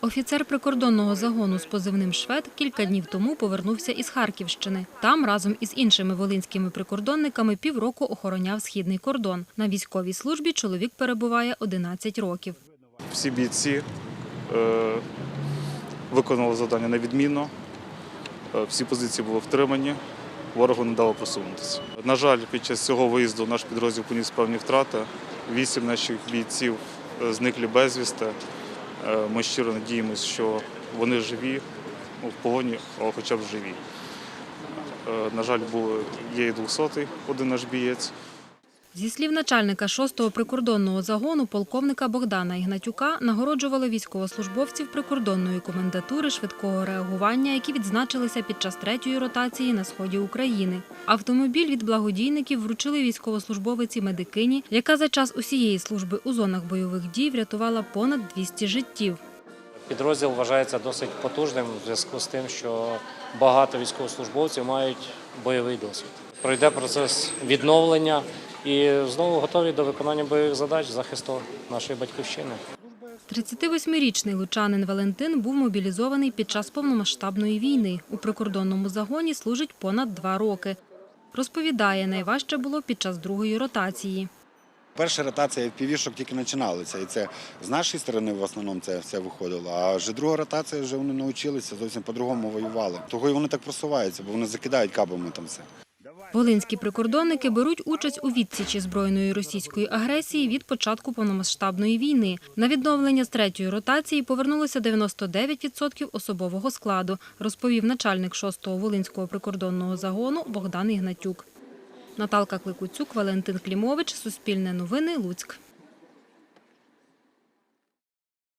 Офіцер прикордонного загону з позивним «Швед» кілька днів тому повернувся із Харківщини. Там разом із іншими волинськими прикордонниками півроку охороняв східний кордон. На військовій службі чоловік перебуває 11 років. Всі бійці е, виконали завдання невідмінно, е, всі позиції були втримані, ворогу не дало просунутися. На жаль, під час цього виїзду наш підрозділ поніс певні втрати. Вісім наших бійців е, зникли безвісти. Е, Ми щиро надіємося, що вони живі, в полоні, хоча б живі. Е, На жаль, були, є і 200-й один наш бієць. Зі слів начальника 6-го прикордонного загону полковника Богдана Ігнатюка нагороджували військовослужбовців прикордонної комендатури швидкого реагування, які відзначилися під час третьої ротації на сході України. Автомобіль від благодійників вручили військовослужбовиці медикині, яка за час усієї служби у зонах бойових дій врятувала понад 200 життів. Підрозділ вважається досить потужним в зв'язку з тим, що багато військовослужбовців мають бойовий досвід. Пройде процес відновлення і знову готові до виконання бойових задач захисту нашої батьківщини. 38-річний лучанин Валентин був мобілізований під час повномасштабної війни. У прикордонному загоні служить понад два роки. Розповідає, найважче було під час другої ротації. Перша ротація півішок тільки починалася, і це з нашої сторони в основному це все виходило. А вже друга ротація вже вони навчилися зовсім по-другому воювали. Того і вони так просуваються, бо вони закидають кабами там все. Волинські прикордонники беруть участь у відсічі збройної російської агресії від початку повномасштабної війни. На відновлення з третьої ротації повернулося 99% особового складу, розповів начальник 6-го Волинського прикордонного загону Богдан Ігнатюк. Наталка Кликуцюк, Валентин Клімович, Суспільне новини, Луцьк.